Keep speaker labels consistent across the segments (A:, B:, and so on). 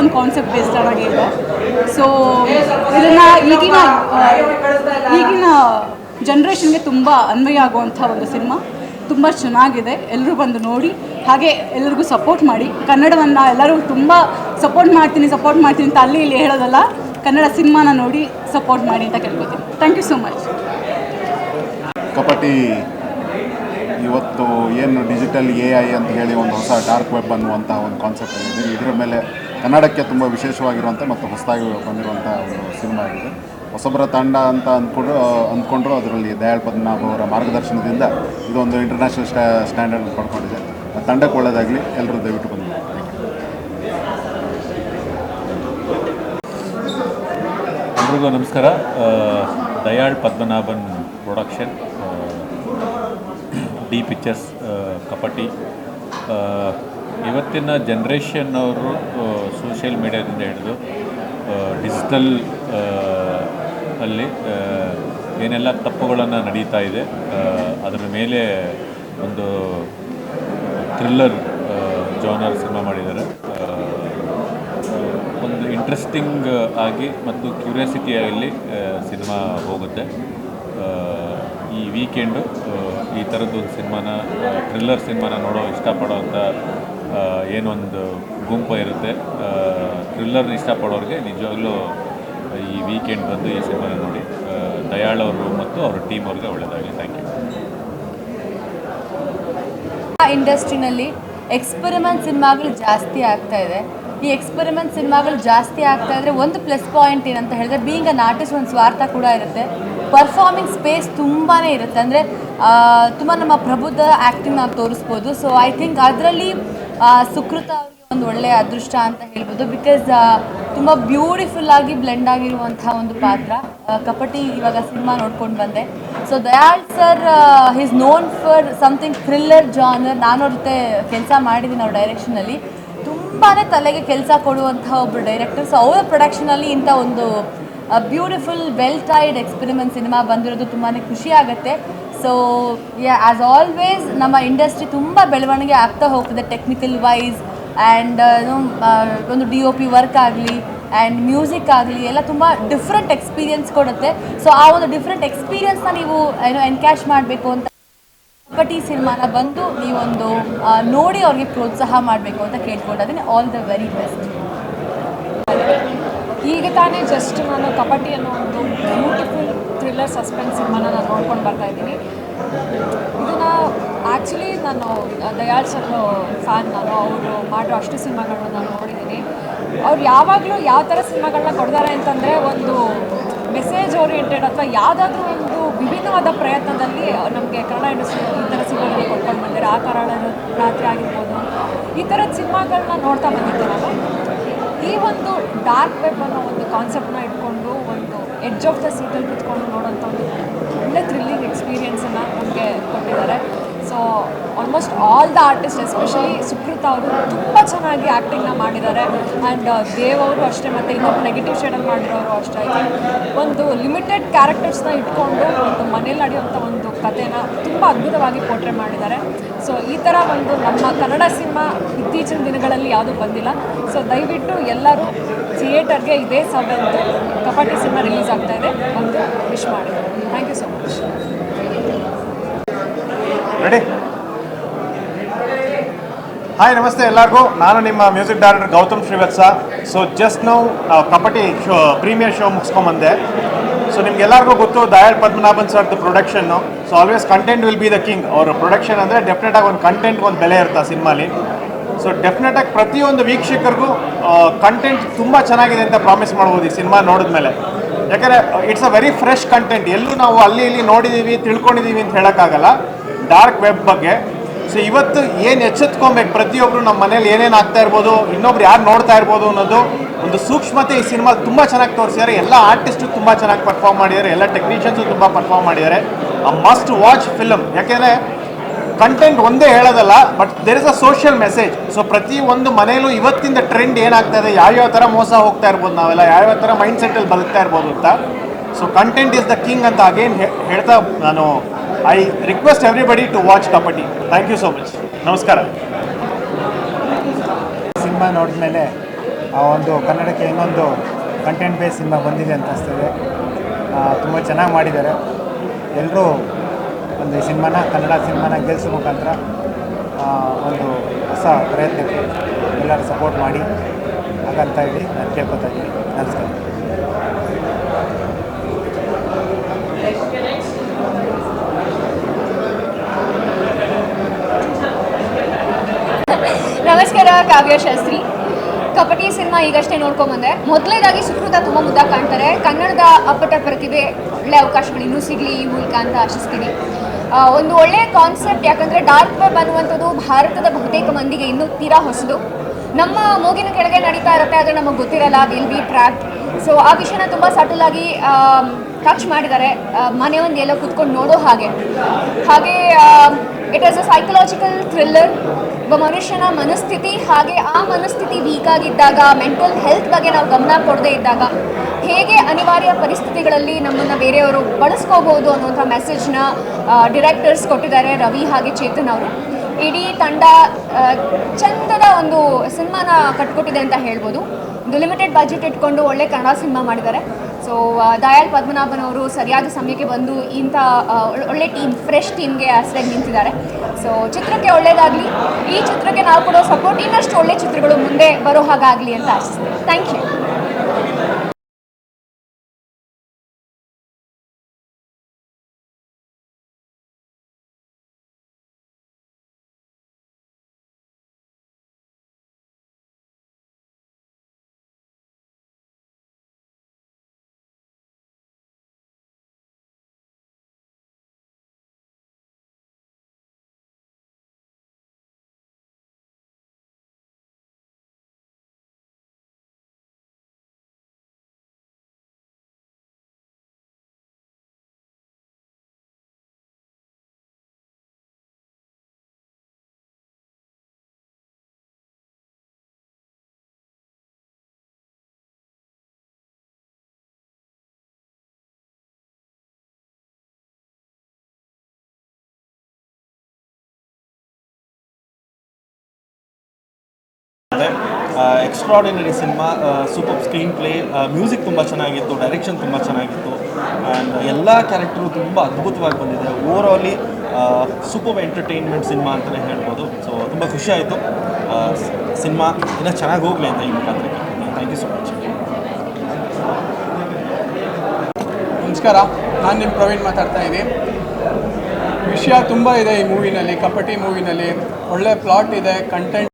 A: ಒಂದು concept based ಆಗಿದೆ so ಇದನ್ನು ಈಗಿನ ಈಗಿನ ಜನ್ರೇಷನ್ಗೆ ತುಂಬ ಅನ್ವಯ ಆಗುವಂಥ ಒಂದು ಸಿನಿಮಾ. ತುಂಬ ಚೆನ್ನಾಗಿದೆ. ಎಲ್ಲರೂ ಬಂದು ನೋಡಿ, ಹಾಗೆ ಎಲ್ಲರಿಗೂ ಸಪೋರ್ಟ್ ಮಾಡಿ. ಕನ್ನಡವನ್ನು ಎಲ್ಲರೂ ತುಂಬ ಸಪೋರ್ಟ್ ಮಾಡ್ತೀನಿ ಸಪೋರ್ಟ್ ಮಾಡ್ತೀನಿ ಅಂತ ಅಲ್ಲಿ ಇಲ್ಲಿ ಹೇಳೋದಲ್ಲ, ಕನ್ನಡ ಸಿನಿಮಾನ ನೋಡಿ ಸಪೋರ್ಟ್ ಮಾಡಿ ಅಂತ ಕೇಳ್ಕೊತೀನಿ. ಥ್ಯಾಂಕ್ ಯು ಸೋ ಮಚ್
B: ಕಪಟಿ, ಇವತ್ತು ಏನು ಡಿಜಿಟಲ್ ಎ ಐ ಅಂತ ಹೇಳಿ ಒಂದು ಹೊಸ ಡಾರ್ಕ್ ವೆಬ್ ಅನ್ನುವಂಥ ಒಂದು ಕಾನ್ಸೆಪ್ಟ್ ಇದೆ. ಇದರ ಮೇಲೆ ಕನ್ನಡಕ್ಕೆ ತುಂಬ ವಿಶೇಷವಾಗಿರುವಂಥ ಮತ್ತು ಹೊಸದಾಗಿ ಬಂದಿರುವಂಥ ಒಂದು ಸಿನಿಮಾ ಆಗಿದೆ. ಹೊಸಬರ ತಂಡ ಅಂತ ಅಂದ್ಕೊಂಡು ಅಂದ್ಕೊಂಡ್ರು ಅದರಲ್ಲಿ ದಯಾಳ್ ಪದ್ಮನಾಭ ಅವರ ಮಾರ್ಗದರ್ಶನದಿಂದ ಇದೊಂದು ಇಂಟರ್ನ್ಯಾಷನಲ್ ಸ್ಟ್ಯಾ ಸ್ಟ್ಯಾಂಡರ್ಡ್ ಪಡ್ಕೊಂಡಿದೆ. ತಂಡಕ್ಕೆ ಒಳ್ಳೆಯದಾಗಲಿ ಎಲ್ಲರೂ ದಯವಿಟ್ಟು ಬಂದಿದೆ
C: ಎಲ್ರಿಗೂ ನಮಸ್ಕಾರ. Dayal Padmanabhan production D pictures Kapati ಇವತ್ತಿನ ಜನ್ರೇಷನ್ ಅವರು ಸೋಷಿಯಲ್ ಮೀಡ್ಯಾದಿಂದ ಹಿಡಿದು ಡಿಜಿಟಲ್ ಅಲ್ಲಿ ಏನೆಲ್ಲ ತಪ್ಪುಗಳನ್ನು ನಡೀತಾ ಇದೆ ಅದರ ಮೇಲೆ ಒಂದು ಥ್ರಿಲ್ಲರ್ ಜಾನರ್ ಸಿನಿಮಾ ಮಾಡಿದ್ದಾರೆ. ಒಂದು ಇಂಟ್ರೆಸ್ಟಿಂಗ್ ಆಗಿ ಮತ್ತು ಕ್ಯೂರಿಯಾಸಿಟಿಯಲ್ಲಿ ಸಿನಿಮಾ ಹೋಗುತ್ತೆ. ಈ ವೀಕೆಂಡು ಈ ಥರದ್ದು ಒಂದು ಸಿನಿಮಾನ ಥ್ರಿಲ್ಲರ್ ಸಿನಿಮಾನ ನೋಡೋ ಇಷ್ಟಪಡೋವಂಥ ಆ, ಏನೊಂದು ಗುಂಪು ಇರುತ್ತೆ. ಥ್ರಿಲ್ಲರ್ ಇಷ್ಟಪಡೋರಿಗೆ ನಿಜವಾಗ್ಲೂ ಈ ವೀಕೆಂಡ್ ಬಂದು ಈ ಸಿನಿಮಾನ ನೋಡಿ. ದಯಾಳ್ ಅವರು ಮತ್ತು ಅವ್ರ ಟೀಮ್ ಅವ್ರಿಗೆ ಒಳ್ಳೆಯದಾಗಲಿ ಥ್ಯಾಂಕ್ ಯು
D: ಇಂಡಸ್ಟ್ರಿನಲ್ಲಿ ಎಕ್ಸ್ಪೆರಿಮೆಂಟ್ ಸಿನಿಮಾಗಳು ಜಾಸ್ತಿ ಆಗ್ತಾ ಇದೆ. ಈ ಎಕ್ಸ್ಪೆರಿಮೆಂಟ್ ಸಿನಿಮಾಗಳು ಜಾಸ್ತಿ ಆಗ್ತಾ ಇದ್ರೆ ಒಂದು ಪ್ಲಸ್ ಪಾಯಿಂಟ್ ಏನಂತ ಹೇಳಿದ್ರೆ ಬೀಯಿಂಗ್ ಅನ್ ಆರ್ಟಿಸ್ಟ್ ಒಂದು ಸ್ವಾರ್ಥ ಕೂಡ ಇರುತ್ತೆ. ಪರ್ಫಾರ್ಮಿಂಗ್ ಸ್ಪೇಸ್ ತುಂಬಾ ಇರುತ್ತೆ. ಅಂದರೆ ತುಂಬ ನಮ್ಮ ಪ್ರಬುದ್ಧ ಆ್ಯಕ್ಟಿಂಗ್ ನಾವು ತೋರಿಸ್ಬೋದು. ಸೊ ಐ ಥಿಂಕ್ ಅದರಲ್ಲಿ ಸುಕೃತ ಅವ್ರಿಗೆ ಒಂದು ಒಳ್ಳೆಯ ಅದೃಷ್ಟ ಅಂತ ಹೇಳ್ಬೋದು. ಬಿಕಾಸ್ ತುಂಬ ಬ್ಯೂಟಿಫುಲ್ ಆಗಿ ಬ್ಲೆಂಡ್ ಆಗಿರುವಂತಹ ಒಂದು ಪಾತ್ರ. ಕಪಟಿ ಇವಾಗ ಸಿನಿಮಾ ನೋಡ್ಕೊಂಡು ಬಂದೆ. So Dayal sir is known for something thriller genre ನಾನು ಅವ್ರ ಜೊತೆ ಕೆಲಸ ಮಾಡಿದ್ದೀನಿ ಅವ್ರ ಡೈರೆಕ್ಷನಲ್ಲಿ ತುಂಬಾ ತಲೆಗೆ ಕೆಲಸ ಕೊಡುವಂಥ ಒಬ್ಬರು ಡೈರೆಕ್ಟರ್ ಸೊ ಅವರ ಪ್ರೊಡಕ್ಷನಲ್ಲಿ ಇಂಥ ಒಂದು beautiful well tied experiment cinema ಬಂದಿರೋದು ತುಂಬಾ ಖುಷಿ ಆಗುತ್ತೆ. ಸೊ ಆ್ಯಸ್ ಆಲ್ವೇಸ್ ನಮ್ಮ ಇಂಡಸ್ಟ್ರಿ ತುಂಬ ಬೆಳವಣಿಗೆ ಆಗ್ತಾ ಹೋಗ್ತದೆ ಟೆಕ್ನಿಕಲ್ ವೈಸ್ ಆ್ಯಂಡ್ ಒಂದು ಡಿ ಒ ಪಿ ವರ್ಕ್ ಆಗಲಿ ಆ್ಯಂಡ್ ಮ್ಯೂಸಿಕ್ ಆಗಲಿ ಎಲ್ಲ ತುಂಬ ಡಿಫ್ರೆಂಟ್ ಎಕ್ಸ್ಪೀರಿಯನ್ಸ್ ಕೊಡುತ್ತೆ. ಸೊ ಆ ಒಂದು ಡಿಫ್ರೆಂಟ್ ಎಕ್ಸ್ಪೀರಿಯನ್ಸ್ನ ನೀವು ಏನು ಎನ್ಕ್ಯಾಶ್ ಮಾಡಬೇಕು ಅಂತ ಬಟ್ ಸಿನಿಮಾನ ಬಂದು ನೀವೊಂದು ನೋಡಿ ಅವ್ರಿಗೆ ಪ್ರೋತ್ಸಾಹ ಮಾಡಬೇಕು ಅಂತ ಕೇಳ್ಕೊಂಡಿದ್ದೀನಿ ಆಲ್ ದ ವೆರಿ ಬೆಸ್ಟ್
E: ಈಗ ತಾನೇ ಜಸ್ಟ್ ನಾನು ಕಬಡ್ಡಿ ಅನ್ನೋ ಒಂದು ಬ್ಯೂಟಿಫುಲ್ ಥ್ರಿಲ್ಲರ್ ಸಸ್ಪೆನ್ಸ್ ಸಿನಿಮಾನ ನಾನು ನೋಡ್ಕೊಂಡು ಬರ್ತಾ ಇದ್ದೀನಿ. ಇದನ್ನು ಆ್ಯಕ್ಚುಲಿ ನಾನು ದಯಾಳ್ ಸರ್ ಫ್ಯಾನ್ ನಾನು, ಅವರು ಮಾಡಿರೋ ಅಷ್ಟು ಸಿನಿಮಾಗಳನ್ನ ನಾನು ನೋಡಿದ್ದೀನಿ. ಅವ್ರು ಯಾವಾಗಲೂ ಯಾವ ಥರ ಸಿನಿಮಾಗಳನ್ನ ಕೊಡ್ತಾರೆ ಅಂತಂದರೆ ಒಂದು ಮೆಸೇಜ್ ಓರಿಯೆಂಟೆಡ್ ಅಥವಾ ಯಾವುದಾದ್ರೂ ಒಂದು ವಿಭಿನ್ನವಾದ ಪ್ರಯತ್ನದಲ್ಲಿ ನಮಗೆ ಕನ್ನಡ ಇಂಡಸ್ಟ್ರಿ ಈ ಥರ ಸಿನಿಮಾಗಳನ್ನ ಕೊಡ್ಕೊಂಡು ಬಂದಿದ್ದಾರೆ. ಆ ಕಾರಣ ರಾತ್ರಿ ಆಗಿರ್ಬೋದು. ಈ ಥರದ ಸಿನಿಮಾಗಳನ್ನ ನೋಡ್ತಾ ಬಂದಿದ್ದೆ ನಾನು. ಈ ಒಂದು ಡಾರ್ಕ್ ವೆಬ್ ಅನ್ನೋ ಒಂದು ಕಾನ್ಸೆಪ್ಟನ್ನ ಇಟ್ಕೊಂಡು ಎಡ್ಜ್ ಆಫ್ ದ ಸೀಟಲ್ಲಿ ಕುತ್ಕೊಂಡು ನೋಡೋಂಥ ಒಂದು ಒಳ್ಳೆ ಥ್ರಿಲ್ಲಿಂಗ್ ಎಕ್ಸ್ಪೀರಿಯನ್ಸನ್ನು ನಮಗೆ ಕೊಟ್ಟಿದ್ದಾರೆ. So almost all the artist especially Sukrutha ಅವರು ತುಂಬ ಚೆನ್ನಾಗಿ ಆ್ಯಕ್ಟಿಂಗ್ನ ಮಾಡಿದ್ದಾರೆ. ಆ್ಯಂಡ್ ದೇವ್ ಅವರು ಅಷ್ಟೇ ಮತ್ತು ಇನ್ನೊಬ್ಬ ನೆಗೆಟಿವ್ ಶೇಡಲ್ಲಿ ಮಾಡಿರೋರು ಅಷ್ಟೇ. ಒಂದು ಲಿಮಿಟೆಡ್ ಕ್ಯಾರೆಕ್ಟರ್ಸ್ನ ಇಟ್ಕೊಂಡು ಒಂದು ಮನೇಲಿ ನಡೆಯುವಂಥ ಒಂದು ಕಥೆನ ತುಂಬ ಅದ್ಭುತವಾಗಿ ಪೋಟ್ರೆ ಮಾಡಿದ್ದಾರೆ. ಸೊ ಈ ಥರ ಒಂದು ನಮ್ಮ ಕನ್ನಡ ಸಿನಿಮಾ ಇತ್ತೀಚಿನ ದಿನಗಳಲ್ಲಿ ಯಾವುದೂ ಬಂದಿಲ್ಲ. ಸೊ ದಯವಿಟ್ಟು ಎಲ್ಲರೂ ಥಿಯೇಟರ್ಗೆ ಇದೇ ಸೆವೆಂತ್ ಕಪಾಟಿ ಸಿನಿಮಾ ರಿಲೀಸ್ ಆಗ್ತಾ ಇದೆ. ಒಂದು ವಿಶ್ ಮಾಡಿ thank you so much
F: ready hi ನಮಸ್ತೆ ಎಲ್ಲರಿಗೂ. ನಾನು ನಿಮ್ಮ music director Gautham Srivatsa. So just ನಾವು ಕಪಟಿ ಶೋ, ಪ್ರೀಮಿಯರ್ ಶೋ ಮುಗಿಸ್ಕೊಂಬಂದೆ. ಸೊ ನಿಮ್ಗೆಲ್ಲರಿಗೂ ಗೊತ್ತು, Dayal Padmanabhan sir production so always content will be the king ಅವ್ರ ಪ್ರೊಡಕ್ಷನ್ ಅಂದರೆ ಡೆಫಿನೆಟಾಗಿ ಒಂದು ಕಂಟೆಂಟ್ ಒಂದು ಬೆಲೆ ಇರುತ್ತೆ ಸಿನಿಮಾಲಿ. ಸೊ ಡೆಫಿನೆಟಾಗಿ ಪ್ರತಿಯೊಂದು ವೀಕ್ಷಕರಿಗೂ ಕಂಟೆಂಟ್ ತುಂಬ ಚೆನ್ನಾಗಿದೆ ಅಂತ ಪ್ರಾಮಿಸ್ ಮಾಡ್ಬೋದು ಈ ಸಿನಿಮಾ ನೋಡಿದ್ಮೇಲೆ. ಯಾಕಂದರೆ it's a very fresh content ಎಲ್ಲೂ ನಾವು ಅಲ್ಲಿ ಇಲ್ಲಿ ನೋಡಿದ್ದೀವಿ ತಿಳ್ಕೊಂಡಿದ್ದೀವಿ ಅಂತ ಹೇಳೋಕ್ಕಾಗಲ್ಲ. ಡಾರ್ಕ್ ವೆಬ್ ಬಗ್ಗೆ. ಸೊ ಇವತ್ತು ಏನು ಎಚ್ಚೆತ್ಕೊಬೇಕು ಪ್ರತಿಯೊಬ್ಬರು ನಮ್ಮ ಮನೇಲಿ ಏನೇನು ಆಗ್ತಾ ಇರ್ಬೋದು, ಇನ್ನೊಬ್ರು ಯಾರು ನೋಡ್ತಾ ಇರ್ಬೋದು ಅನ್ನೋದು ಒಂದು ಸೂಕ್ಷ್ಮತೆ ಈ ಸಿನಿಮಾ ತುಂಬ ಚೆನ್ನಾಗಿ ತೋರಿಸಿದ್ದಾರೆ ಎಲ್ಲ ಆರ್ಟಿಸ್ಟು ತುಂಬ ಚೆನ್ನಾಗಿ ಪರ್ಫಾರ್ಮ್ ಮಾಡಿದ್ದಾರೆ. ಎಲ್ಲ ಟೆಕ್ನಿಷಿಯನ್ಸು ತುಂಬ ಪರ್ಫಾರ್ಮ್ ಮಾಡಿದ್ದಾರೆ. ಅ ಮಸ್ಟ್ ವಾಚ್ ಫಿಲಮ್ ಯಾಕೆಂದರೆ ಕಂಟೆಂಟ್ ಒಂದೇ ಹೇಳೋದಲ್ಲ but there is a social message so ಪ್ರತಿ ಒಂದು ಮನೆಯಲ್ಲೂ ಇವತ್ತಿಂದ ಟ್ರೆಂಡ್ ಏನಾಗ್ತಾ ಇದೆ, ಯಾವ್ಯಾವ ಥರ ಮೋಸ ಹೋಗ್ತಾ ಇರ್ಬೋದು ನಾವೆಲ್ಲ, ಯಾವ್ಯಾವ ಥರ ಮೈಂಡ್ ಸೆಟ್ಟಲ್ಲಿ ಬದುಕ್ತಾ ಇರ್ಬೋದು ಅಂತ. So content is the king ಅಂತ ಅಗೇನ್ ಹೇಳ್ತಾ ನಾನು I request everybody to watch Kabaddi thank you so much ನಮಸ್ಕಾರ.
G: ಸಿನಿಮಾ ನೋಡಿದ್ಮೇಲೆ ಆ ಒಂದು ಕನ್ನಡಕ್ಕೆ ಇನ್ನೊಂದು ಕಂಟೆಂಟ್ ಬೇಸ್ ಸಿನಿಮಾ ಬಂದಿದೆ ಅಂತ ತುಂಬ ಚೆನ್ನಾಗಿ ಮಾಡಿದ್ದಾರೆ. ಎಲ್ಲರೂ ಒಂದು ಈ ಸಿನಿಮಾನ, ಕನ್ನಡ ಸಿನಿಮಾನ ಗೆಲ್ಲಿಸೋ ಮುಖಾಂತರ ಒಂದು ಹೊಸ ಪ್ರಯತ್ನಕ್ಕೆ ಎಲ್ಲರೂ ಸಪೋರ್ಟ್ ಮಾಡಿ. ಹಾಗಂತ ಹೇಳಿ ನಾನು ಕೇಳ್ಕೊತಾ ಇದ್ದೀನಿ. ನಮಸ್ಕಾರ.
H: ನಮಸ್ಕಾರ, ಕಾವ್ಯ ಶಾಸ್ತ್ರಿ. ಕಪಟಿ ಸಿನಿಮಾ ಈಗಷ್ಟೇ ನೋಡ್ಕೊಂಬಂದೆ. ಮೊದಲೇದಾಗಿ ಸುಕೃತ ತುಂಬಾ ಮುದ್ದ ಕಾಣ್ತಾರೆ. ಕನ್ನಡದ ಅಪ್ಪಟ ಪ್ರತಿಭೆ ಒಳ್ಳೆ ಅವಕಾಶಗಳು ಇನ್ನೂ ಸಿಗಲಿ ಈ ಮೂಲಕ ಅಂತ ಆಶಿಸ್ತೀನಿ. ಒಂದು ಒಳ್ಳೆಯ ಕಾನ್ಸೆಪ್ಟ್ ಯಾಕಂದರೆ ಡಾರ್ಕ್ ವೆಬ್ ಅನ್ನುವಂಥದ್ದು ಭಾರತದ ಬಹುತೇಕ ಮಂದಿಗೆ ಇನ್ನೂ ತೀರಾ ಹೊಸದು. ನಮ್ಮ ಮೂಗಿನ ಕೆಳಗೆ ನಡೀತಾ ಇರುತ್ತೆ, ಆದರೆ ನಮಗೆ ಗೊತ್ತಿರಲ್ಲ ವಿಲ್ ಬಿ ಟ್ರ್ಯಾಪ್ ಸೊ ಆ ವಿಷಯನ ತುಂಬ ಸಟಲ್ ಆಗಿ ಟಚ್ ಮಾಡಿದ್ದಾರೆ. ಮನೆ ಒಂದು ಎಲ್ಲ ಕೂತ್ಕೊಂಡು ನೋಡೋ ಹಾಗೆ. ಹಾಗೆ it as a psychological thriller ಒಬ್ಬ ಮನುಷ್ಯನ ಮನಸ್ಥಿತಿ ಹಾಗೆ ಆ ಮನಸ್ಥಿತಿ ವೀಕ್ ಆಗಿದ್ದಾಗ ಮೆಂಟಲ್ ಹೆಲ್ತ್ ಬಗ್ಗೆ ನಾವು ಗಮನ ಕೊಡದೇ ಇದ್ದಾಗ ಹೇಗೆ ಅನಿವಾರ್ಯ ಪರಿಸ್ಥಿತಿಗಳಲ್ಲಿ ನಮ್ಮನ್ನು ಬೇರೆಯವರು ಬಳಸ್ಕೋಬೋದು ಅನ್ನುವಂಥ ಮೆಸೇಜ್ನ ಡಿರೆಕ್ಟರ್ಸ್ ಕೊಟ್ಟಿದ್ದಾರೆ ರವಿ ಹಾಗೆ ಚೇತನ್ ಅವರು. ಇಡೀ ತಂಡ ಚಂದದ ಒಂದು ಸಿನಿಮಾನ ಕಟ್ಕೊಟ್ಟಿದೆ ಅಂತ ಹೇಳ್ಬೋದು. ಒಂದು ಲಿಮಿಟೆಡ್ ಬಜೆಟ್ ಇಟ್ಕೊಂಡು ಒಳ್ಳೆ ಕನ್ನಡ ಸಿನಿಮಾ ಮಾಡಿದ್ದಾರೆ. ಸೊ ದಯಾಳ್ ಪದ್ಮನಾಭನ್ ಅವರು ಸರಿಯಾದ ಸಮಯಕ್ಕೆ ಬಂದು ಇಂಥ ಒಳ್ಳೆ ಟೀಮ್ ಫ್ರೆಶ್ ಟೀಮ್ಗೆ ಆಶ್ರಯ ನಿಂತಿದ್ದಾರೆ. ಸೊ ಚಿತ್ರಕ್ಕೆ ಒಳ್ಳೆಯದಾಗಲಿ ಈ ಚಿತ್ರಕ್ಕೆ ನಾವು ಕೊಡೋ ಸಪೋರ್ಟ್ ಇನ್ನಷ್ಟು ಒಳ್ಳೆ ಚಿತ್ರಗಳು ಮುಂದೆ ಬರೋ ಹಾಗಾಗಲಿ ಅಂತ ಆಶಿಸ್ತೀನಿ. Thank you
I: extraordinary cinema super screenplay music ತುಂಬ ಚೆನ್ನಾಗಿತ್ತು ಡೈರೆಕ್ಷನ್ ತುಂಬ ಚೆನ್ನಾಗಿತ್ತು. ಆ್ಯಂಡ್ ಎಲ್ಲ ಕ್ಯಾರೆಕ್ಟರು ತುಂಬ ಅದ್ಭುತವಾಗಿ ಬಂದಿದೆ. Overall super entertainment cinema ಅಂತಲೇ ಹೇಳ್ಬೋದು. ಸೊ ತುಂಬ ಖುಷಿ ಆಯಿತು. ಸಿನಿಮಾ ಇನ್ನೂ ಚೆನ್ನಾಗಿ ಹೋಗಲಿ ಅಂತ ಈ ಮುಖಾಂತರ ಥ್ಯಾಂಕ್ ಯು ಸೊ ಮಚ್
J: ನಮಸ್ಕಾರ. ನಾನು ನಿಮ್ಮ ಪ್ರವೀಣ್ ಮಾತಾಡ್ತಾ ಇದ್ದೀನಿ. ವಿಷಯ ತುಂಬ ಇದೆ ಈ ಮೂವಿನಲ್ಲಿ ಕಪಟಿ ಮೂವಿನಲ್ಲಿ ಒಳ್ಳೆ ಪ್ಲಾಟ್ ಇದೆ ಕಂಟೆಂಟ್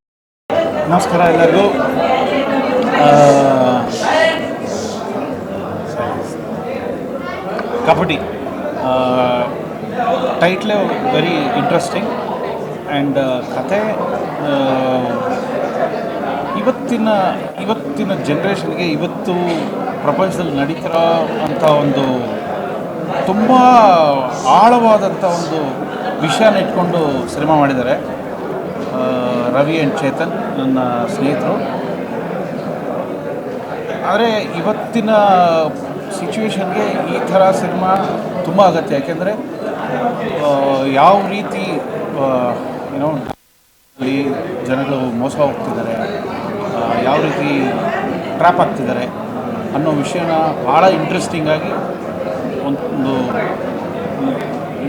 I: ನಮಸ್ಕಾರ ಎಲ್ಲರಿಗೂ. ಕಬಡ್ಡಿ. ಟೈಟ್ಲೇ ವೆರಿ ಇಂಟ್ರೆಸ್ಟಿಂಗ್ ಆ್ಯಂಡ್ ಕತೆ ಇವತ್ತಿನ ಇವತ್ತಿನ ಜನ್ರೇಷನ್ಗೆ ಇವತ್ತು ಪ್ರಪಂಚದಲ್ಲಿ ನಡೀತಿರೋ ಅಂಥ ಒಂದು ತುಂಬ ಆಳವಾದಂಥ ಒಂದು ವಿಷಯನ ಇಟ್ಕೊಂಡು ಸಿನಿಮಾ ಮಾಡಿದ್ದಾರೆ. ರವಿ ಆ್ಯಂಡ್ ಚೇತನ್, ನನ್ನ ಸ್ನೇಹಿತರು. ಆದರೆ ಇವತ್ತಿನ ಸಿಚುವೇಶನ್ಗೆ ಈ ಥರ ಸಿನಿಮಾ ತುಂಬ ಅಗತ್ಯ. ಯಾಕೆಂದರೆ ಯಾವ ರೀತಿ ಏನೋ ಅಲ್ಲಿ ಜನಗಳು ಮೋಸ ಹೋಗ್ತಿದ್ದಾರೆ ಯಾವ ರೀತಿ ಟ್ರ್ಯಾಪ್ ಆಗ್ತಿದ್ದಾರೆ ಅನ್ನೋ ವಿಷಯನ ಭಾಳ ಇಂಟ್ರೆಸ್ಟಿಂಗಾಗಿ ಒಂದು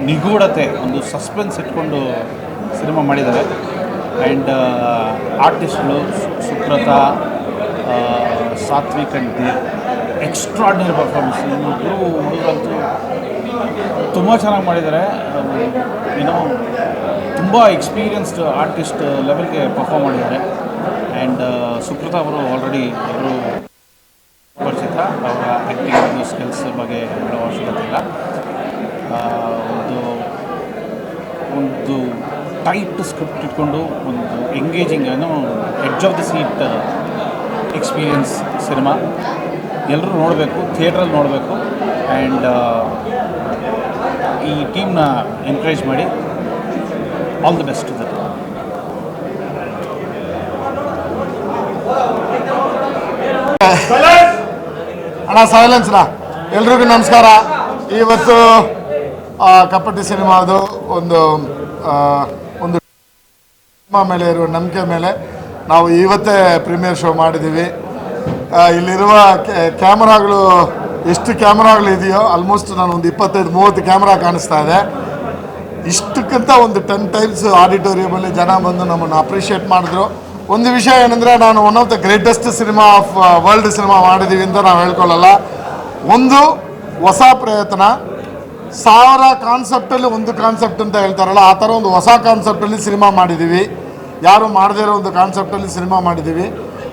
I: ನಿಗೂಢತೆ, ಒಂದು ಸಸ್ಪೆನ್ಸ್ ಇಟ್ಕೊಂಡು ಸಿನಿಮಾ ಮಾಡಿದ್ದಾರೆ. And ಆರ್ಟಿಸ್ಟ್ಗಳು Suprata Satvik and Dev extraordinary performance ಇನ್ನೊಬ್ಬರು ಹುಡುಗರಂತೂ ತುಂಬ ಚೆನ್ನಾಗಿ ಮಾಡಿದ್ದಾರೆ. ಏನೋ ತುಂಬ ಎಕ್ಸ್ಪೀರಿಯನ್ಸ್ಡ್ ಆರ್ಟಿಸ್ಟ್ ಲೆವೆಲ್ಗೆ ಪರ್ಫಾರ್ಮ್ ಮಾಡಿದ್ದಾರೆ. ಆ್ಯಂಡ್ ಸುಪ್ರತಾ ಅವರು ಆಲ್ರೆಡಿ ಅವರು ಪರಿಚಿತ. ಅವರ ಆ್ಯಕ್ಟಿಂಗ್ ಸ್ಕಿಲ್ಸ್ ಬಗ್ಗೆ ಹೇಳೋ ಅವಶ್ಯಕತೆ ಇಲ್ಲ. ಆ, ಒಂದು ಒಂದು ಟೈಟ್ ಸ್ಕ್ರಿಪ್ಟ್ ಇಟ್ಕೊಂಡು ಒಂದು ಎಂಗೇಜಿಂಗ್ ಏನೋ edge of the seat experience cinema ಎಲ್ಲರೂ ನೋಡಬೇಕು ಥಿಯೇಟ್ರಲ್ಲಿ ನೋಡಬೇಕು. ಆ್ಯಂಡ್ ಈ ಟೀಮ್ನ ಎನ್ಕರೇಜ್ ಮಾಡಿ ಆಲ್ ದಿ ಬೆಸ್ಟ್ ಇದೆ
K: ಅಣ್ಣ ಸೈಲೆನ್ಸ್ನ ಎಲ್ರಿಗೂ ನಮಸ್ಕಾರ. ಇವತ್ತು ಕಪಟಿ ಸಿನಿಮಾದು ಒಂದು ಮೇಲೆ ಇರುವ ನಂಬಿಕೆ ಮೇಲೆ ನಾವು ಇವತ್ತೇ ಪ್ರೀಮಿಯರ್ ಶೋ ಮಾಡಿದ್ದೀವಿ. ಇಲ್ಲಿರುವ ಕ್ಯಾಮ್ರಾಗಳು ಎಷ್ಟು ಕ್ಯಾಮ್ರಾಗಳು ಇದೆಯೋ ಆಲ್ಮೋಸ್ಟ್ ನಾನು ಒಂದು ಇಪ್ಪತ್ತೈದು, ಮೂವತ್ತು ಕ್ಯಾಮ್ರಾ ಕಾಣಿಸ್ತಾ ಇದೆ. ಇಷ್ಟಕ್ಕಿಂತ ಒಂದು ಟೆನ್ ಟೈಮ್ಸ್ ಆಡಿಟೋರಿಯಮಲ್ಲಿ ಜನ ಬಂದು ನಮ್ಮನ್ನು ಅಪ್ರಿಷಿಯೇಟ್ ಮಾಡಿದ್ರು. ಒಂದು ವಿಷಯ ಏನಂದರೆ ನಾನು one of the greatest cinema of world cinema ಮಾಡಿದ್ದೀವಿ ಅಂತ ನಾವು ಹೇಳ್ಕೊಳ್ಳಲ್ಲ. ಒಂದು ಹೊಸ ಪ್ರಯತ್ನ ಸಾವಿರ ಕಾನ್ಸೆಪ್ಟಲ್ಲಿ ಒಂದು ಕಾನ್ಸೆಪ್ಟ್ ಅಂತ ಹೇಳ್ತಾರಲ್ಲ, ಆ ಥರ ಒಂದು ಹೊಸ ಕಾನ್ಸೆಪ್ಟಲ್ಲಿ ಸಿನಿಮಾ ಮಾಡಿದ್ದೀವಿ. ಯಾರು ಮಾಡದೇ ಇರೋ ಒಂದು ಕಾನ್ಸೆಪ್ಟಲ್ಲಿ ಸಿನಿಮಾ ಮಾಡಿದ್ದೀವಿ.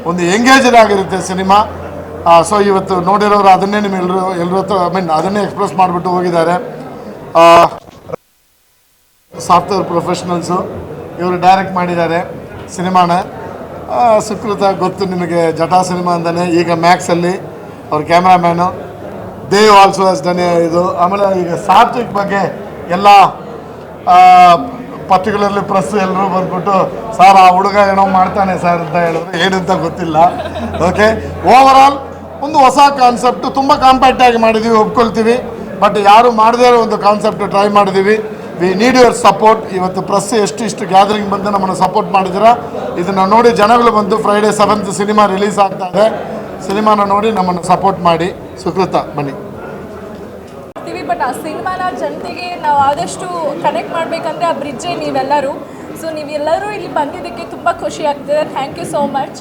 K: ಒಂದು ಎಂಗೇಜಡ್ ಆಗಿರುತ್ತೆ ಸಿನಿಮಾ ಸೊ ಇವತ್ತು ನೋಡಿರೋರು ಅದನ್ನೇ ನಿಮ್ಮ ಎಲ್ಲರೂ ಹತ್ರ ಐ ಮೀನ್ ಅದನ್ನೇ ಎಕ್ಸ್ಪ್ರೆಸ್ ಮಾಡಿಬಿಟ್ಟು ಹೋಗಿದ್ದಾರೆ. ಸಾಫ್ಟ್ವೇರ್ ಪ್ರೊಫೆಷನಲ್ಸು ಇವರು ಡೈರೆಕ್ಟ್ ಮಾಡಿದ್ದಾರೆ ಸಿನಿಮಾನ ಸುಕೃತ ಗೊತ್ತು ನಿಮಗೆ, ಜಟಾ ಸಿನಿಮಾ ಅಂತಲೇ ಈಗ ಮ್ಯಾಕ್ಸಲ್ಲಿ ಅವ್ರ ಕ್ಯಾಮ್ರಾಮ್ಯಾನು ದೇವ್ ಆಲ್ಸೋ ಡನ್ ಇದು. ಆಮೇಲೆ ಈಗ ಸಾತ್ವಿಕ್ ಬಗ್ಗೆ ಎಲ್ಲ ಪರ್ಟಿಕ್ಯುಲರ್ಲಿ ಪ್ರೆಸ್ ಎಲ್ಲರೂ ಬಂದ್ಬಿಟ್ಟು, ಸರ್, ಆ ಹುಡುಗ ಏನೋ ಮಾಡ್ತಾನೆ ಸರ್ ಅಂತ ಹೇಳಿದ್ರು ಏನಂತ ಗೊತ್ತಿಲ್ಲ. ಓಕೆ ಓವರ್ ಒಂದು ಹೊಸ ಕಾನ್ಸೆಪ್ಟ್ ತುಂಬ ಕಾಂಪ್ಯಾಕ್ಟ್ ಆಗಿ ಮಾಡಿದ್ದೀವಿ ಒಪ್ಕೊಳ್ತೀವಿ. ಬಟ್ ಯಾರು ಮಾಡದೇ ಒಂದು ಕಾನ್ಸೆಪ್ಟ್ ಟ್ರೈ ಮಾಡಿದ್ದೀವಿ ವಿ ನೀಡ್ ಯುವರ್ ಸಪೋರ್ಟ್ ಇವತ್ತು ಪ್ರೆಸ್ ಎಷ್ಟು ಇಷ್ಟು ಗ್ಯಾದರಿಂಗ್ ಬಂದು ನಮ್ಮನ್ನು ಸಪೋರ್ಟ್ ಮಾಡಿದ್ದೀರಾ? ಇದನ್ನು ನೋಡಿ ಜನಗಳು ಬಂದು ಫ್ರೈಡೇ ಸೆವೆಂತ್ ಸಿನಿಮಾ ರಿಲೀಸ್ ಆಗ್ತಾ ಇದೆ. ಸಿನಿಮಾನ ನೋಡಿ ನಮ್ಮನ್ನು ಸಪೋರ್ಟ್ ಮಾಡಿ. ಸುಕೃತ, ಬನ್ನಿ.
L: ಬಟ್ ಆ ಸಿನಿಮಾನ ಜನತೆಗೆ ನಾವು ಆದಷ್ಟು ಕನೆಕ್ಟ್ ಮಾಡಬೇಕಂದ್ರೆ ಆ ಬ್ರಿಡ್ಜೇ ನೀವೆಲ್ಲರೂ. ಸೊ ನೀವೆಲ್ಲರೂ ಇಲ್ಲಿ ಬಂದಿದ್ದಕ್ಕೆ ತುಂಬ ಖುಷಿ ಆಗ್ತಿದೆ. ಥ್ಯಾಂಕ್ ಯು ಸೋ ಮಚ್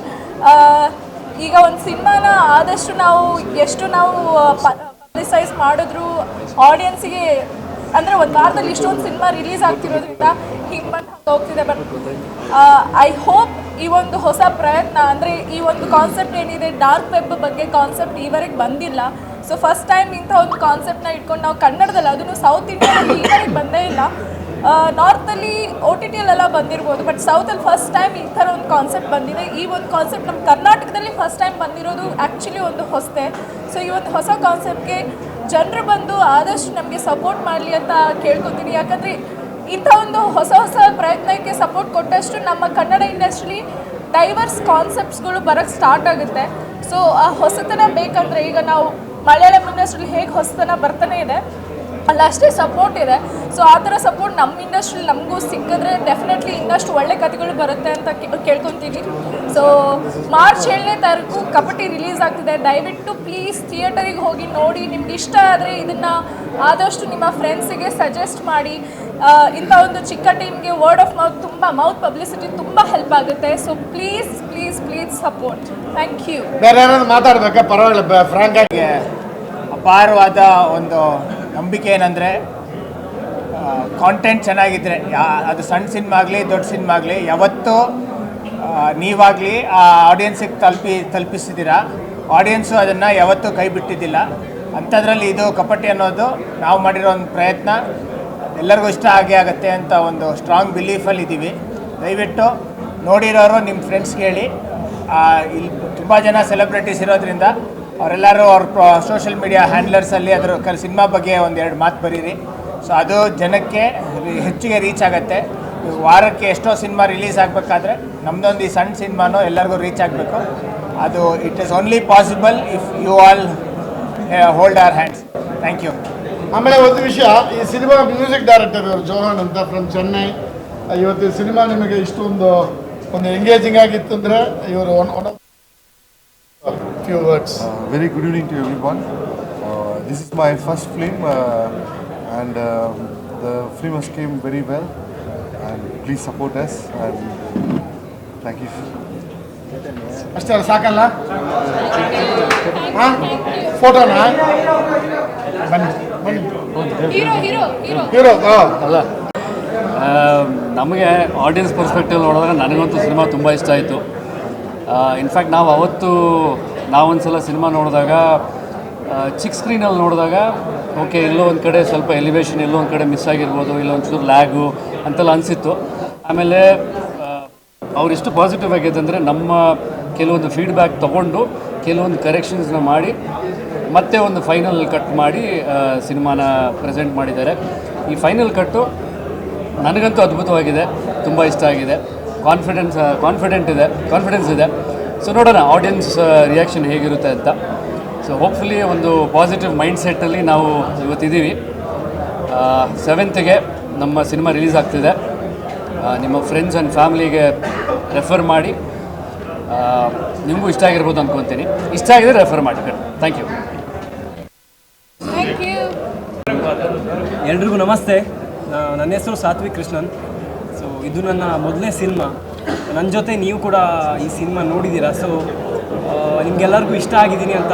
L: ಈಗ ಒಂದು ಸಿನಿಮಾನ ಆದಷ್ಟು ನಾವು ಎಷ್ಟು ನಾವು ಪಬ್ಲಿಸೈಸ್ ಮಾಡಿದ್ರು ಆಡಿಯನ್ಸಿಗೆ ಅಂದರೆ ಒಂದು ವಾರದಲ್ಲಿ ಇಷ್ಟೊಂದು ಸಿನಿಮಾ ರಿಲೀಸ್ ಆಗ್ತಿರೋದ್ರಿಂದ ಹಿಂಗೆ ಬಂದು ಹಂಗೆ ಹೋಗ್ತಿದೆ. ಬಟ್ ಐ ಹೋಪ್ ಈ ಒಂದು ಹೊಸ ಪ್ರಯತ್ನ, ಅಂದರೆ ಈ ಒಂದು ಕಾನ್ಸೆಪ್ಟ್ ಏನಿದೆ ಡಾರ್ಕ್ ವೆಬ್ ಬಗ್ಗೆ ಕಾನ್ಸೆಪ್ಟ್ ಈವರೆಗೆ ಬಂದಿಲ್ಲ. ಸೊ ಫಸ್ಟ್ ಟೈಮ್ ಇಂಥ ಒಂದು ಕಾನ್ಸೆಪ್ಟ್ನ ಇಟ್ಕೊಂಡು ನಾವು ಕನ್ನಡದಲ್ಲಿ, ಅದನ್ನು ಸೌತ್ ಇಂಡಿಯಾದಲ್ಲಿ ಈವರೆಗೆ ಬಂದೇ ಇಲ್ಲ. ನಾರ್ತಲ್ಲಿ ಓ ಟಿ ಟಿಯಲ್ಲೆಲ್ಲ ಬಂದಿರ್ಬೋದು ಬಟ್ ಸೌತಲ್ಲಿ ಫಸ್ಟ್ ಟೈಮ್ ಈ ಥರ ಒಂದು ಕಾನ್ಸೆಪ್ಟ್ ಬಂದಿದೆ. ಈ ಒಂದು ಕಾನ್ಸೆಪ್ಟ್ ನಮ್ಮ ಕರ್ನಾಟಕದಲ್ಲಿ ಫಸ್ಟ್ ಟೈಮ್ ಬಂದಿರೋದು ಆ್ಯಕ್ಚುಲಿ ಒಂದು ಹೊಸತೆ. ಸೊ ಈ ಒಂದು ಹೊಸ ಕಾನ್ಸೆಪ್ಟ್ಗೆ ಜನರು ಬಂದು ಆದಷ್ಟು ನಮಗೆ ಸಪೋರ್ಟ್ ಮಾಡಲಿ ಅಂತ ಕೇಳ್ಕೊತೀನಿ. ಯಾಕಂದರೆ ಇಂಥ ಒಂದು ಹೊಸ ಹೊಸ ಪ್ರಯತ್ನಕ್ಕೆ ಸಪೋರ್ಟ್ ಕೊಟ್ಟಷ್ಟು ನಮ್ಮ ಕನ್ನಡ ಇಂಡಸ್ಟ್ರಿ ಡೈವರ್ಸ್ ಕಾನ್ಸೆಪ್ಟ್ಸ್ಗಳು ಬರೋಕ್ಕೆ ಸ್ಟಾರ್ಟ್ ಆಗುತ್ತೆ. ಸೊ ಆ ಹೊಸತನ ಬೇಕಂದರೆ ಈಗ ನಾವು ಮಲಯಾಳಂ ಇಂಡಸ್ಟ್ರಿಲಿ ಹೇಗೆ ಹೊಸತನ ಬರ್ತಾನೆ ಇದೆ. ಅಲ್ಲ ಅಷ್ಟೇ ಸಪೋರ್ಟ್ ಇದೆ. ಸೊ ಆ ಥರ ಸಪೋರ್ಟ್ ನಮ್ಮ ಇಂಡಸ್ಟ್ರಿಲಿ ನಮಗೂ ಸಿಕ್ಕಿದ್ರೆ ಡೆಫಿನೆಟ್ಲಿ ಇನ್ನಷ್ಟು ಒಳ್ಳೆ ಕಥೆಗಳು ಬರುತ್ತೆ ಅಂತ ಕೇಳ್ಕೊತೀನಿ ಸೊ ಮಾರ್ಚ್ ಏಳನೇ ತಾರೀಕು ಕಪಟಿ ರಿಲೀಸ್ ಆಗ್ತಿದೆ. ದಯವಿಟ್ಟು ಪ್ಲೀಸ್ ಥಿಯೇಟರಿಗೆ ಹೋಗಿ ನೋಡಿ. ನಿಮ್ಗೆ ಇಷ್ಟ ಆದರೆ ಇದನ್ನು ಆದಷ್ಟು ನಿಮ್ಮ ಫ್ರೆಂಡ್ಸಿಗೆ ಸಜೆಸ್ಟ್ ಮಾಡಿ. ಇಂಥ ಒಂದು ಚಿಕ್ಕ ಟೀಮ್ಗೆ ವರ್ಡ್ ಆಫ್ ಮೌತ್ ತುಂಬ ಮೌತ್ ಪಬ್ಲಿಸಿಟಿ ತುಂಬ ಹೆಲ್ಪ್ ಆಗುತ್ತೆ. So please please please support thank you
K: ಬೇರೆ ಯಾರಾದ್ರೂ ಮಾತಾಡ್ಬೇಕಾ? ಪರವಾಗಿಲ್ಲ ಫ್ರಾಂಕ್ ಆಗಿ.
M: ಅಪಾರವಾದ ಒಂದು ನಂಬಿಕೆ ಏನಂದರೆ ಕಾಂಟೆಂಟ್ ಚೆನ್ನಾಗಿದ್ದರೆ ಯಾ, ಅದು ಸಣ್ಣ ಸಿನಿಮಾ ಆಗಲಿ ದೊಡ್ಡ ಸಿನಿಮಾ ಆಗಲಿ ಯಾವತ್ತೂ ನೀವಾಗಲಿ ಆ ಆಡಿಯನ್ಸಿಗೆ ತಲುಪಿ ತಲುಪಿಸಿದ್ದೀರಾ ಆಡಿಯನ್ಸು ಅದನ್ನು ಯಾವತ್ತೂ ಕೈ ಬಿಟ್ಟಿದ್ದಿಲ್ಲ. ಅಂಥದ್ರಲ್ಲಿ ಇದು ಕಪಟಿ ಅನ್ನೋದು ನಾವು ಮಾಡಿರೋ ಒಂದು ಪ್ರಯತ್ನ. ಎಲ್ಲರಿಗೂ ಇಷ್ಟ ಆಗೇ ಆಗುತ್ತೆ ಅಂತ ಒಂದು ಸ್ಟ್ರಾಂಗ್ ಬಿಲೀಫಲ್ಲಿ ಇದ್ದೀವಿ ದಯವಿಟ್ಟು ನೋಡಿರೋರು ನಿಮ್ಮ ಫ್ರೆಂಡ್ಸ್ಗೆ ಹೇಳಿ ಇಲ್ಲಿ ತುಂಬ ಜನ ಸೆಲೆಬ್ರಿಟೀಸ್ ಇರೋದ್ರಿಂದ ಅವರೆಲ್ಲರೂ ಅವ್ರ ಸೋಷಿಯಲ್ ಮೀಡಿಯಾ ಹ್ಯಾಂಡ್ಲರ್ಸಲ್ಲಿ ಅದರ ಕ, ಸಿನಿಮಾ ಬಗ್ಗೆ ಒಂದೆರಡು ಮಾತು ಬರೀರಿ. ಸೊ ಅದು ಜನಕ್ಕೆ ಹೆಚ್ಚಿಗೆ ರೀಚ್ ಆಗುತ್ತೆ. ವಾರಕ್ಕೆ ಎಷ್ಟೋ ಸಿನಿಮಾ ರಿಲೀಸ್ ಆಗಬೇಕಾದ್ರೆ ನಮ್ಮದೊಂದು ಈ ಸಣ್ಣ ಸಿನಿಮಾನೂ ಎಲ್ಲರಿಗೂ ರೀಚ್ ಆಗಬೇಕು. ಅದು it is only possible if you all hold our hands thank you
K: ಆಮೇಲೆ ಒಂದು ವಿಷಯ, ಈ ಸಿನಿಮಾ ಮ್ಯೂಸಿಕ್ ಡೈರೆಕ್ಟರ್ ಇವರು ಜೋಹನ್ ಅಂತ ಫ್ರಮ್ ಚೆನ್ನೈ ಇವತ್ತು ಸಿನಿಮಾ ನಿಮಗೆ ಇಷ್ಟೊಂದು ಒಂದು ಎಂಗೇಜಿಂಗ್ ಆಗಿತ್ತು ಅಂದರೆ ಇವರು one one words.
N: Uh, very good evening to everyone. Uh, this is my first film, uh, and um, the film has came very well. And please support us. And thank you.
K: ಅಷ್ಟೇ ಅಲ್ಲ ಸಾಕಲ್ಲ ಹಾಂ ಫೋಟೋನಾ ಬನ್ನಿ ಬನ್ನಿ
L: hero hero hero
K: hero ಅಲ್ಲ
O: ನಮಗೆ audience perspective ನೋಡಿದ್ರೆ ನನಗಂತೂ ಸಿನಿಮಾ ತುಂಬ ಇಷ್ಟ ಆಯಿತು ಇನ್ಫ್ಯಾಕ್ಟ್ ನಾವು ಅವತ್ತು ನಾವೊಂದು ಸಲ ಸಿನಿಮಾ ನೋಡಿದಾಗ ಚಿಕ್ ಚಿಕ್ಕ ಸ್ಕ್ರೀನಲ್ಲಿ ನೋಡಿದಾಗ ಓಕೆ ಎಲ್ಲೋ ಒಂದು ಕಡೆ ಸ್ವಲ್ಪ ಎಲಿವೇಶನ್ ಎಲ್ಲೋ ಒಂದು ಕಡೆ ಮಿಸ್ ಆಗಿರ್ಬೋದು, ಇಲ್ಲ ಒಂಚೂರು ಲ್ಯಾಗು ಅಂತೆಲ್ಲ ಅನಿಸಿತ್ತು. ಆಮೇಲೆ ಅವರೆಷ್ಟು ಪಾಸಿಟಿವ್ ಆಗಿದೆ ಅಂದರೆ ನಮ್ಮ ಕೆಲವೊಂದು ಫೀಡ್ಬ್ಯಾಕ್ ತೊಗೊಂಡು ಕೆಲವೊಂದು ಕರೆಕ್ಷನ್ಸ್ನ ಮಾಡಿ, ಮತ್ತೆ ಒಂದು ಫೈನಲ್ ಕಟ್ ಮಾಡಿ ಸಿನಿಮಾನ ಪ್ರೆಸೆಂಟ್ ಮಾಡಿದ್ದಾರೆ. ಈ ಫೈನಲ್ ಕಟ್ಟು ನನಗಂತೂ ಅದ್ಭುತವಾಗಿದೆ, ತುಂಬ ಇಷ್ಟ ಆಗಿದೆ. ಕಾನ್ಫಿಡೆನ್ಸ್ ಕಾನ್ಫಿಡೆಂಟ್ ಇದೆ ಕಾನ್ಫಿಡೆನ್ಸ್ ಇದೆ. ಸೊ ನೋಡೋಣ ಆಡಿಯನ್ಸ್ ರಿಯಾಕ್ಷನ್ ಹೇಗಿರುತ್ತೆ ಅಂತ. ಸೊ ಹೋಪ್ಫುಲಿ ಒಂದು ಪಾಸಿಟಿವ್ ಮೈಂಡ್ ಸೆಟ್ಟಲ್ಲಿ ನಾವು ಇವತ್ತಿದ್ದೀವಿ. ಸೆವೆಂತ್ಗೆ ನಮ್ಮ ಸಿನಿಮಾ ರಿಲೀಸ್ ಆಗ್ತಿದೆ. ನಿಮ್ಮ ಫ್ರೆಂಡ್ಸ್ ಆ್ಯಂಡ್ ಫ್ಯಾಮಿಲಿಗೆ ರೆಫರ್ ಮಾಡಿ. ನಿಮಗೂ ಇಷ್ಟ ಆಗಿರ್ಬೋದು ಅಂದ್ಕೊತೀನಿ ಇಷ್ಟ ಆಗಿದ್ರೆ ರೆಫರ್ ಮಾಡಿ ಥ್ಯಾಂಕ್ ಯು
D: ಥ್ಯಾಂಕ್ ಯು
P: ಎಲ್ರಿಗೂ ನಮಸ್ತೆ. ನನ್ನ ಹೆಸರು ಸಾತ್ವಿಕ್ ಕೃಷ್ಣನ್. ಸೊ ಇದು ನನ್ನ ಮೊದಲನೇ ಸಿನಿಮಾ ನನ್ನ ಜೊತೆ ನೀವು ಕೂಡ ಈ ಸಿನಿಮಾ ನೋಡಿದ್ದೀರಾ? ಸೊ ನಿಮಗೆಲ್ಲರಿಗೂ ಇಷ್ಟ ಆಗಿದ್ದೀನಿ ಅಂತ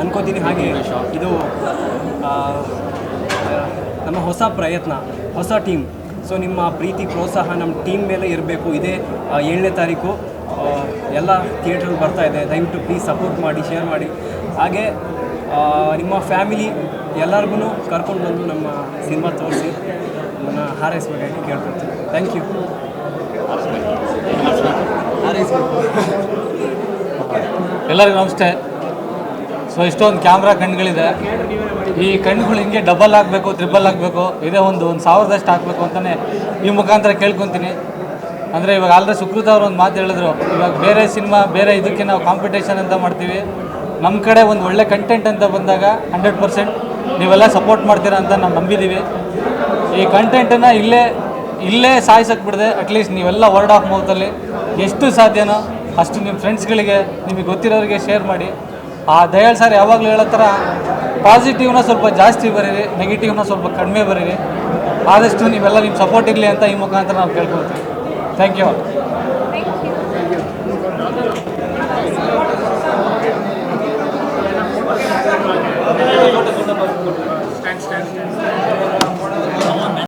P: ಅನ್ಕೋತೀನಿ ಹಾಗೆ ಇದು ನಮ್ಮ ಹೊಸ ಪ್ರಯತ್ನ, ಹೊಸ ಟೀಮ್ ಸೊ ನಿಮ್ಮ ಪ್ರೀತಿ, ಪ್ರೋತ್ಸಾಹ ನಮ್ಮ ಟೀಮ್ ಮೇಲೆ ಇರಬೇಕು. ಇದೇ ಏಳನೇ ತಾರೀಕು. ಎಲ್ಲ ಥಿಯೇಟ್ರಲ್ಲಿ ಬರ್ತಾ ಇದೆ. ದಯವಿಟ್ಟು ಪ್ಲೀಸ್ ಸಪೋರ್ಟ್ ಮಾಡಿ ಶೇರ್ ಮಾಡಿ. ಹಾಗೆ ನಿಮ್ಮ ಫ್ಯಾಮಿಲಿ ಎಲ್ಲರಿಗೂ ಕರ್ಕೊಂಡು ಬಂದು ನಮ್ಮ ಸಿನಿಮಾ ತೋರಿಸಿ, ನಮ್ಮನ್ನು ಹಾರೈಸ್ಬೇಕಾಗಿ ಕೇಳ್ಕೊಳ್ತೀನಿ. ಥ್ಯಾಂಕ್ ಯು
Q: ಎಲ್ಲರಿಗೂ ನಮಸ್ತೆ. ಸೊ ಇಷ್ಟೊಂದು ಕ್ಯಾಮ್ರಾ ಕಣ್ಗಳಿದೆ. ಈ ಕಣ್ಗಳು ಹಿಂಗೆ ಡಬಲ್ ಆಗಬೇಕು ತ್ರಿಬಲ್ ಆಗಬೇಕು, ಇದೇ ಒಂದು ಒಂದು ಸಾವಿರದಷ್ಟು ಹಾಕಬೇಕು ಅಂತಲೇ ಈ ಮುಖಾಂತರ ಕೇಳ್ಕೊತೀನಿ. ಅಂದರೆ ಇವಾಗ ಆಲ್ರೆ ಸುಕೃತ ಅವರು ಒಂದು ಮಾತು ಹೇಳಿದ್ರು. ಇವಾಗ ಬೇರೆ ಸಿನಿಮಾ, ಬೇರೆ ಇದಕ್ಕೆ ನಾವು ಕಾಂಪಿಟೇಷನ್ ಅಂತ ಮಾಡ್ತೀವಿ. ನಮ್ಮ ಕಡೆ ಒಂದು ಒಳ್ಳೆ ಕಂಟೆಂಟ್ ಅಂತ ಬಂದಾಗ ಹಂಡ್ರೆಡ್ ಪರ್ಸೆಂಟ್ ನೀವೆಲ್ಲ ಸಪೋರ್ಟ್ ಮಾಡ್ತೀರಾ ಅಂತ ನಾವು ನಂಬಿದ್ದೀವಿ ಈ ಕಂಟೆಂಟನ್ನು ಇಲ್ಲೇ ಇಲ್ಲೇ ಸಾಯಿಸಕ್ಕೆ ಬಿಡದೆ ಅಟ್ಲೀಸ್ಟ್ ನೀವೆಲ್ಲ ವರ್ಡ್ ಆಫ್ ಮೌತಲ್ಲಿ ಎಷ್ಟು ಸಾಧ್ಯನೋ ಅಷ್ಟು ನಿಮ್ಮ ಫ್ರೆಂಡ್ಸ್ಗಳಿಗೆ ನಿಮಗೆ ಗೊತ್ತಿರೋರಿಗೆ ಶೇರ್ ಮಾಡಿ. ಆ ದಯಾಳ್ ಸರ್ ಯಾವಾಗಲೂ ಹೇಳೋ ಥರ ಪಾಸಿಟಿವ್ನ ಸ್ವಲ್ಪ ಜಾಸ್ತಿ ಬರೀರಿ ನೆಗೆಟಿವ್ನ ಸ್ವಲ್ಪ ಕಡಿಮೆ ಬರೀರಿ. ಆದಷ್ಟು ನೀವೆಲ್ಲ ನಿಮ್ಮ ಸಪೋರ್ಟ್ ಇರಲಿ ಅಂತ ಈ ಮುಖಾಂತರ ನಾವು ಕೇಳ್ಕೊಳ್ತೀವಿ ಥ್ಯಾಂಕ್ ಯು